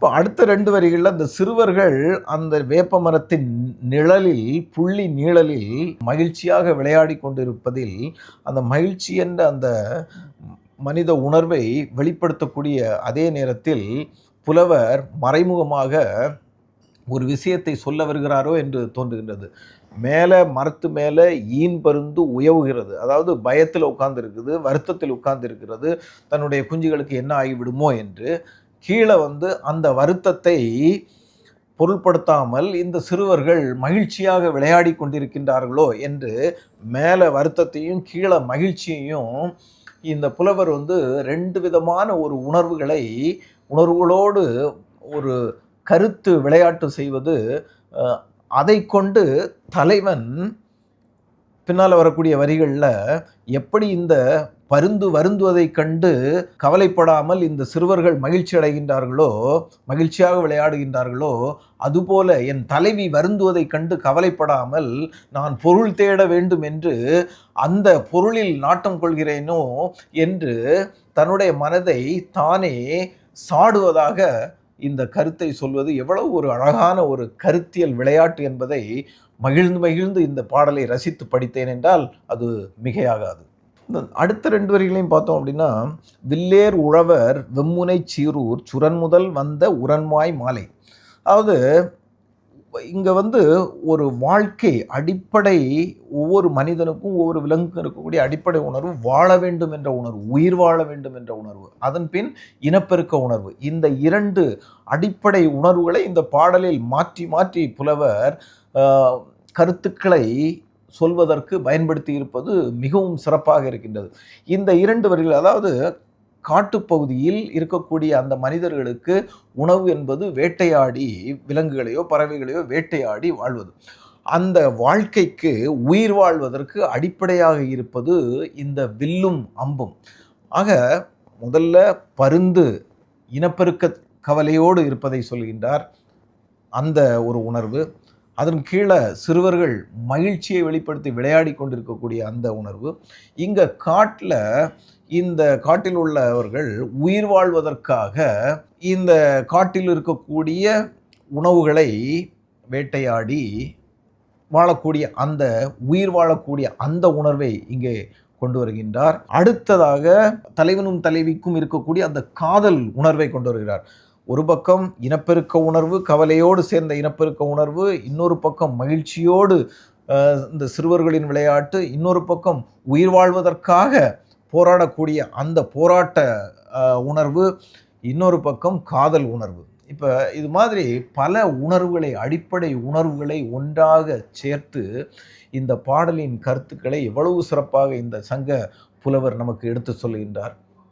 இப்போ அடுத்த ரெண்டு வரிகளில் அந்த சிறுவர்கள் அந்த வேப்ப மரத்தின் நிழலில் புள்ளி நீழலில் மகிழ்ச்சியாக விளையாடி கொண்டிருப்பதில் அந்த மகிழ்ச்சி என்ற அந்த மனித உணர்வை வெளிப்படுத்தக்கூடிய அதே நேரத்தில் புலவர் மறைமுகமாக ஒரு விஷயத்தை சொல்ல வருகிறாரோ என்று தோன்றுகின்றது. மேலே மரத்து மேலே ஈன் பருந்து உயவுகிறது. அதாவது பயத்தில் உட்கார்ந்து இருக்குது வருத்தத்தில் உட்கார்ந்து இருக்கிறது தன்னுடைய குஞ்சுகளுக்கு என்ன ஆகிவிடுமோ என்று கீழே வந்து அந்த வருத்தத்தை பொருள்படுத்தாமல் இந்த சிறுவர்கள் மகிழ்ச்சியாக விளையாடி கொண்டிருக்கின்றார்களோ என்று மேலே வருத்தத்தையும் கீழே மகிழ்ச்சியையும் இந்த புலவர் வந்து ரெண்டு விதமான ஒரு உணர்வுகளை உணர்வுகளோடு ஒரு கருத்து விளையாட்டு செய்வது அதை கொண்டு தலைவன் பின்னால் வரக்கூடிய வரிகளில் எப்படி இந்த பருந்து வருந்துவதைக் கண்டு கவலைப்படாமல் இந்த சிறுவர்கள் மகிழ்ச்சி அடைகின்றார்களோ மகிழ்ச்சியாக விளையாடுகின்றார்களோ அதுபோல என் தலைவி வருந்துவதைக் கண்டு கவலைப்படாமல் நான் பொருள் தேட வேண்டும் என்று அந்த பொருளில் நாட்டம் கொள்கிறேனோ என்று தன்னுடைய மனதை தானே சாடுவதாக இந்த கருத்தை சொல்வது எவ்வளவு ஒரு அழகான ஒரு கருத்தியல் விளையாட்டு என்பதை மகிழ்ந்து மகிழ்ந்து இந்த பாடலை ரசித்து படித்தேன் என்றால் அது மிகையாகாது. இந்த அடுத்த ரெண்டு வரிகளையும் பார்த்தோம் அப்படின்னா வில்லேர் உழவர் வெம்முனை சீரூர் சுரன் முதல் வந்த உரன்மாய் மாலை அதாவது இங்கே வந்து ஒரு வாழ்க்கை அடிப்படை ஒவ்வொரு மனிதனுக்கும் ஒவ்வொரு விலங்குக்கும் இருக்கக்கூடிய அடிப்படை உணர்வு வாழ வேண்டும் என்ற உணர்வு உயிர் வாழ வேண்டும் என்ற உணர்வு அதன் பின் இனப்பெருக்க உணர்வு. இந்த இரண்டு அடிப்படை உணர்வுகளை இந்த பாடலில் மாற்றி மாற்றி புலவர் கருத்துக்களை சொல்வதற்கு பயன்படுத்தி இருப்பது மிகவும் சிறப்பாக இருக்கின்றது. இந்த இரண்டு வரிகள் அதாவது காட்டுப்பகுதியில் இருக்கக்கூடிய அந்த மனிதர்களுக்கு உணவு என்பது வேட்டையாடி விலங்குகளையோ பறவைகளையோ வேட்டையாடி வாழ்வது. அந்த வாழ்க்கைக்கு உயிர் வாழ்வதற்கு அடிப்படையாக இருப்பது இந்த வில்லும் அம்பும். ஆக முதல்ல பருந்து இனப்பெருக்க கவலையோடு இருப்பதை சொல்கின்றார். அந்த ஒரு உணர்வு. அதன் கீழே சிறுவர்கள் மகிழ்ச்சியை வெளிப்படுத்தி விளையாடி கொண்டிருக்கக்கூடிய அந்த உணர்வு. இங்கே காட்டில் இந்த காட்டில் உள்ளவர்கள் உயிர் வாழ்வதற்காக இந்த காட்டில் இருக்கக்கூடிய உணவுகளை வேட்டையாடி வாழக்கூடிய அந்த உயிர் வாழக்கூடிய அந்த உணர்வை இங்கே கொண்டு வருகின்றார். அடுத்ததாக தலைவனும் தலைவிக்கும் இருக்கக்கூடிய அந்த காதல் உணர்வை கொண்டு வருகிறார். ஒரு பக்கம் இனப்பெருக்க உணர்வு கவலையோடு சேர்ந்த இனப்பெருக்க உணர்வு இன்னொரு பக்கம் மகிழ்ச்சியோடு இந்த சிறுவர்களின் விளையாட்டு இன்னொரு பக்கம் உயிர் வாழ்வதற்காக போராடக்கூடிய அந்த போராட்ட உணர்வு இன்னொரு பக்கம் காதல் உணர்வு. இப்போ இது மாதிரி பல உணர்வுகளை அடிப்படை உணர்வுகளை ஒன்றாக சேர்த்து இந்த பாடலின் கருத்துக்களை எவ்வளவு சிறப்பாக இந்த சங்க புலவர் நமக்கு எடுத்து சொல்கின்றார்.